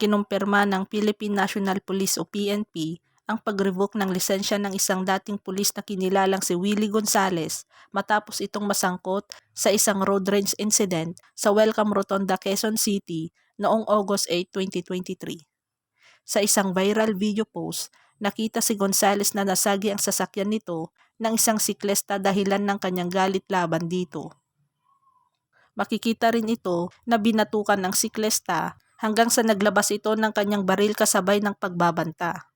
kinumpirma ng Philippine National Police o PNP ang pag-revoke ng lisensya ng isang dating pulis na kinilalang si Willie Gonzales matapos itong masangkot sa isang road rage incident sa Welcome Rotonda, Quezon City noong August 8, 2023. Sa isang viral video post, nakita si Gonzales na nasagi ang sasakyan nito ng isang siklesta dahilan ng kanyang galit laban dito. Makikita rin ito na binatukan ng siklesta hanggang sa naglabas ito ng kanyang baril kasabay ng pagbabanta.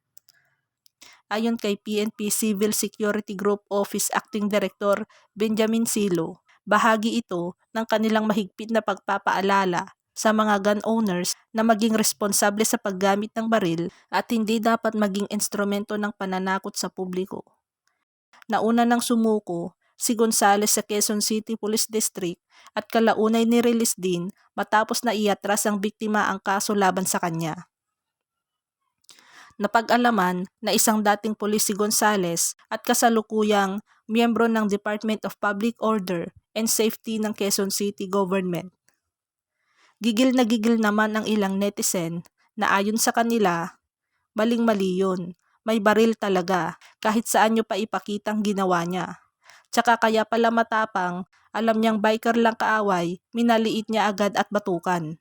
Ayon kay PNP Civil Security Group Office Acting Director Benjamin Silo, bahagi ito ng kanilang mahigpit na pagpapaalala sa mga gun owners na maging responsable sa paggamit ng baril at hindi dapat maging instrumento ng pananakot sa publiko. Nauna nang sumuko si Gonzales sa Quezon City Police District at kalaunay ni-release din matapos na iatras ang biktima ang kaso laban sa kanya. Napag-alaman na isang dating pulis si Gonzales at kasalukuyang miyembro ng Department of Public Order and Safety ng Quezon City Government. Gigil na gigil naman ang ilang netizen na ayon sa kanila, maling-mali yun. May baril talaga kahit saan nyo pa ipakitang ginawa niya. Tsaka kaya pala matapang, alam niyang biker lang kaaway, minaliit niya agad at batukan.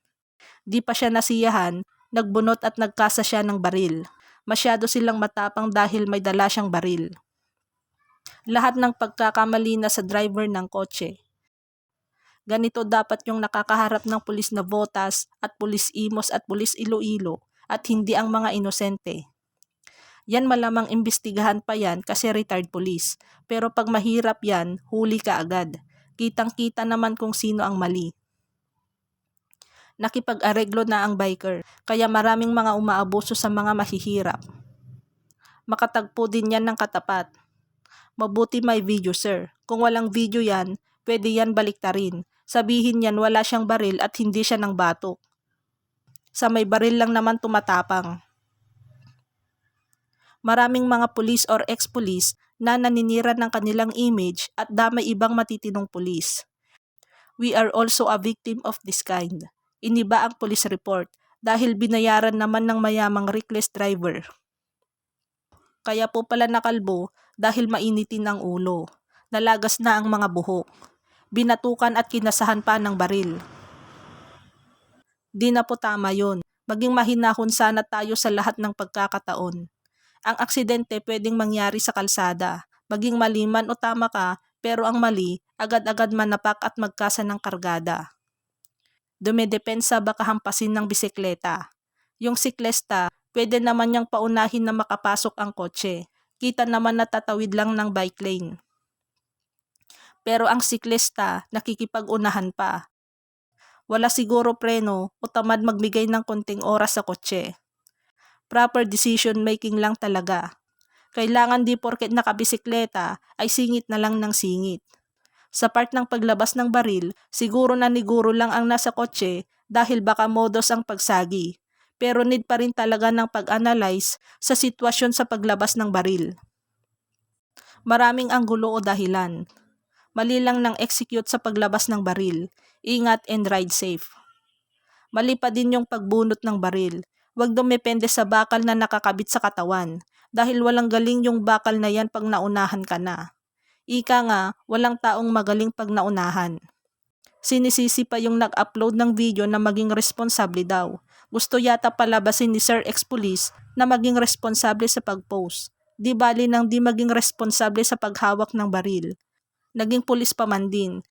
Di pa siya nasiyahan, nagbunot at nagkasa siya ng baril. Masyado silang matapang dahil may dala siyang baril. Lahat ng pagkakamali na sa driver ng kotse. Ganito dapat yung nakakaharap ng pulis na Botas at pulis Imos at pulis Iloilo at hindi ang mga inosente. Yan malamang imbestigahan pa yan kasi retired police. Pero pag mahirap yan, huli ka agad. Kitang-kita naman kung sino ang mali. Nakipag-areglo na ang biker, kaya maraming mga umaabuso sa mga mahihirap. Makatagpo din yan ng katapat. Mabuti may video sir. Kung walang video yan, pwede yan baliktarin. Sabihin yan wala siyang baril at hindi siya ng batok. Sa may baril lang naman tumatapang. Maraming mga pulis or ex-pulis na naninira ng kanilang image at damay ibang matitinong pulis. We are also a victim of this kind iniba ang police report dahil binayaran naman ng mayamang reckless driver. Kaya po pala nakalbo dahil mainitin ang ulo. Nalagas na ang mga buhok. Binatukan at kinasahan pa ng baril. Di na po tama yon. Maging mahinahon sana tayo sa lahat ng pagkakataon. Ang aksidente pwedeng mangyari sa kalsada. Maging maliman o tama ka, pero ang mali, agad-agad manapak at magkasa ng kargada dumidepensa baka hampasin ng bisikleta. Yung siklesta, pwede naman niyang paunahin na makapasok ang kotse. Kita naman na tatawid lang ng bike lane. Pero ang siklista, nakikipag-unahan pa. Wala siguro preno o tamad magbigay ng konting oras sa kotse. Proper decision making lang talaga. Kailangan di porket nakabisikleta ay singit na lang ng singit. Sa part ng paglabas ng baril, siguro na niguro lang ang nasa kotse dahil baka modus ang pagsagi. Pero need pa rin talaga ng pag-analyze sa sitwasyon sa paglabas ng baril. Maraming anggulo o dahilan. Mali lang ng execute sa paglabas ng baril. Ingat and ride safe. Mali pa din yung pagbunot ng baril. Huwag dumepende sa bakal na nakakabit sa katawan dahil walang galing yung bakal na yan pag naunahan ka na. Ika nga, walang taong magaling pag naunahan. Sinisisi pa yung nag-upload ng video na maging responsable daw. Gusto yata palabasin ni Sir Ex-Police na maging responsable sa pag-post. Di bali nang di maging responsable sa paghawak ng baril. Naging pulis pa man din.